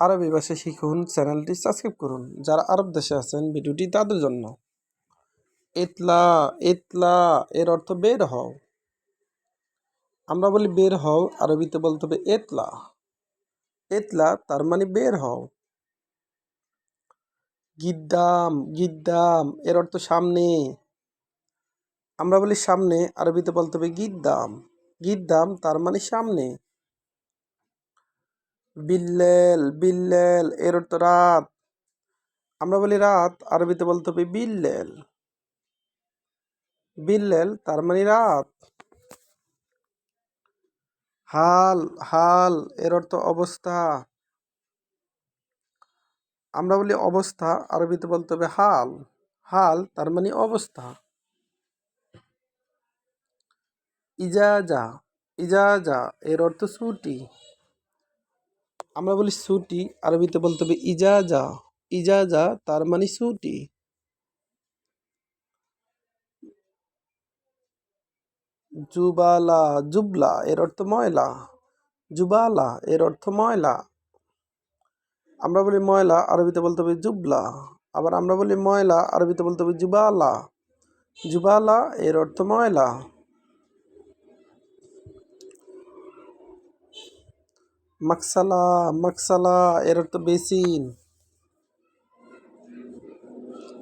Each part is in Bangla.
আরবি ভাষা শিখুন, চ্যানেলটি সাবস্ক্রাইব করুন। যারা আরব দেশে আছেন, ভিডিওটি তাদের জন্য। এতলা এতলা এর অর্থ বের হও। আমরা বলি বের হও, আরবিতে বলতে হবে এতলা এতলা তার মানে বের হও। গিদ্দাম গিদ্দাম, এর অর্থ সামনে। আমরা বলি সামনে, আরবিতে বলতে হবে গিদ্দাম। গিদ্দাম তার মানে সামনে। বিল্লেল বিল্লেল, এর অর্থ রাত। আমরা বলি রাত, আরবিতে বলতে হবে বিল্লেল। বিল্লেল, তার মানে রাত। হাল হাল, এর অর্থ অবস্থা। আমরা বলি অবস্থা, আরবিতে বলতে হবে হাল। হাল, তার মানে অবস্থা। ইজাজা ইজাজা, এর অর্থ ছুটি। আমরা বলি ছুটি আরবিতে বলতে হবে ইজাজা। ইজাজা তার মানে ছুটি জুবালা, জুবলা, এর অর্থ ময়লা। জুবালা, এর অর্থ ময়লা। আমরা বলি ময়লা, আরবিতে বলতে হবে জুবলা। আবার আমরা বলি ময়লা, আরবিতে বলতে হবে জুবালা। জুবালা, এর অর্থ ময়লা। মাকসালা মাকসালা এর অর্থ বেসিন।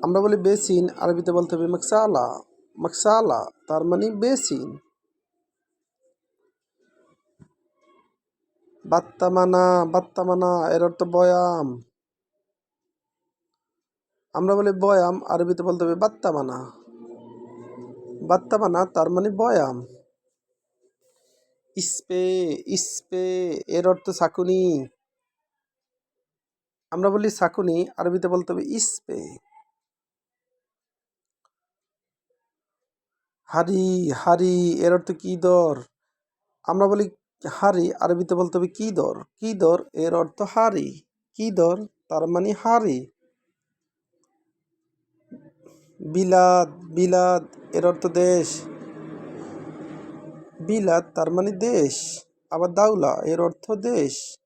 আমরা বলি বেসিন, আরবিতে বলতে হবে মাকসালা মাকসালা তার মানে বেসিন। বাত্তামানা বাত্তামানা এর অর্থ বয়াম। আমরা বলি বয়াম, আরবিতে বলতে হবে বাত্তামানা। বাত্তামানা, তার মানে বয়াম। ইস্পে ইস্পে, এর অর্থ সাকুনি। আমরা বলি সাকুনি, আরবিতে বলতে হবে ইস্পে। হারি হারি, এর অর্থ কি দর? আমরা বলি হারি, আরবিতে বলতে হবে কি দর? কি দর? এর অর্থ হারি। কি দর? তার মানে হারি। বিলাদ বিলাদ এর অর্থ দেশ। বিলাদ তার মানে দেশ, আবার দাউলা এর অর্থ দেশ।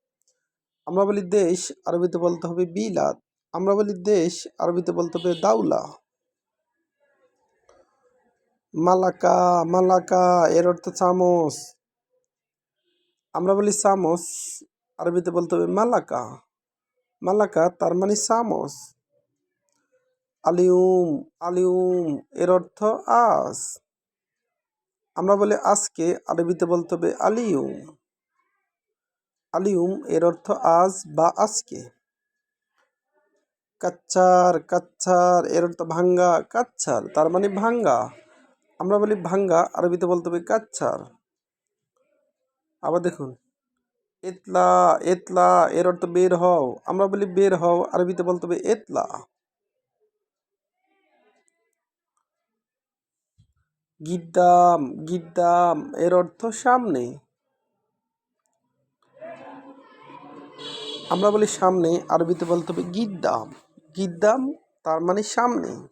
আমরা বলি দেশ, আরবিতে বলতে হবে বিলাত। আমরা বলি দেশ, আরবিতে বলতে হবে দাউলা। মালাকা মালাকা এর অর্থ চামচ। আমরা বলি চামচ, আরবিতে বলতে হবে মালাকা। মালাকা তার মানে চামচ। আলিউম আলিউম এর অর্থ আজ আমরা বলি আজকে, আরবিতে বলতে হবে আলিউম আলিউম এর অর্থ আজ বা আজকে। কাচ্চার কাচ্চার এর অর্থ ভাঙ্গা, কাচ্চার, তার মানে ভাঙ্গা। আমরা বলি ভাঙ্গা, আরবিতে বলতে হবে কাচ্চার। আবার দেখুন, এতলা এতলা এর অর্থ বের হও। আমরা বলি বের হও, আরবিতে বলতে হবে এতলা। গিদ্দাম গিদ্দাম, এর অর্থ সামনে। আমরা বলি সামনে, আরবিতে বলতে হবে গিদ্দাম। গিদ্দাম তার মানে সামনে।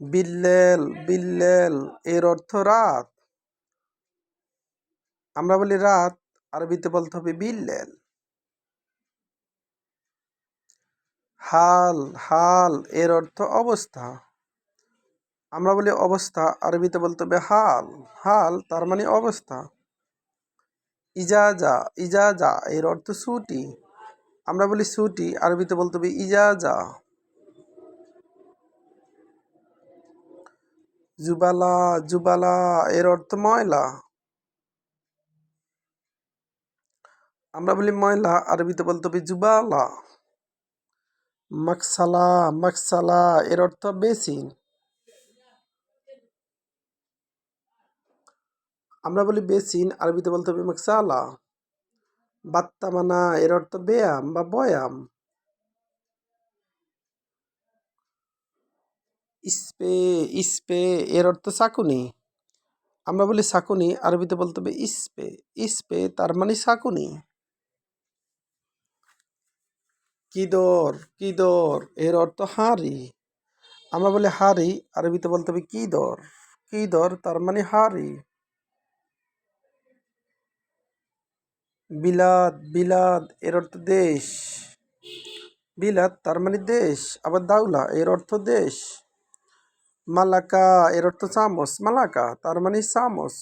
বিল্লেল বিল্লেল, এর অর্থ রাত। আমরা বলি রাত, আরবিতে বলতে হবে বিল্লেল। হাল হাল, এর অর্থ অবস্থা। আমরা বলি অবস্থা, আরবিতে বলতে হবে হাল। হাল তার মানে অবস্থা। ইজাজা ইজাজা, এর অর্থ ছুটি। আমরা বলি ছুটি, আরবিতে বলতে হবে ইজাজা। জুবালা জুবালা, এর অর্থ ময়লা। আমরা বলি ময়লা, আরবিতে বলতে হবে জুবালা। মাকসালা মাকসালা, এর অর্থ বেসিন। আমরা বলি বেসিন, আরবিতে বলতে হবে মাকসালা। বাত্তামানা, এর অর্থ ব্যায়াম বা বয়াম। ইস্পে ইস্পে, এর অর্থ সাকুনি। আমরা বলি সাকুনি, আরবিতে বলতে হবে ইস্পে। ইস্পে তার মানে সাকুনি। কিদর কিদর, এর অর্থ হাঁড়ি। আমরা বলি হাঁড়ি, আরবিতে বলতে হবে কিদর। কিদর তার মানে হাঁড়ি। বিলাদ বিলাদ এর অর্থ দেশ। বিলাদ তার মানে দেশ। আবার দাউলা, এর অর্থ দেশ। মালাকা, এর অর্থ চামচ। মালাকা, তার মানে চামচ।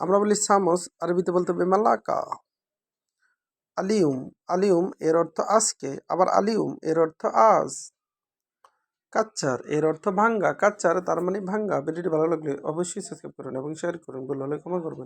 আমরা বলি চামচ, আরবিতে বলতে হবে মালাকা। আলিউম আলিউম, এর অর্থ আজকে। আবার আলিউম, এর অর্থ আজ। কাচ্চার, এর অর্থ ভাঙ্গা। কাচ্চার, তার মানে ভাঙ্গা। ভিডিওটি ভালো লাগলে অবশ্যই সাবস্ক্রাইব করুন এবং শেয়ার করুন। ভুল হলে ক্ষমা করবেন।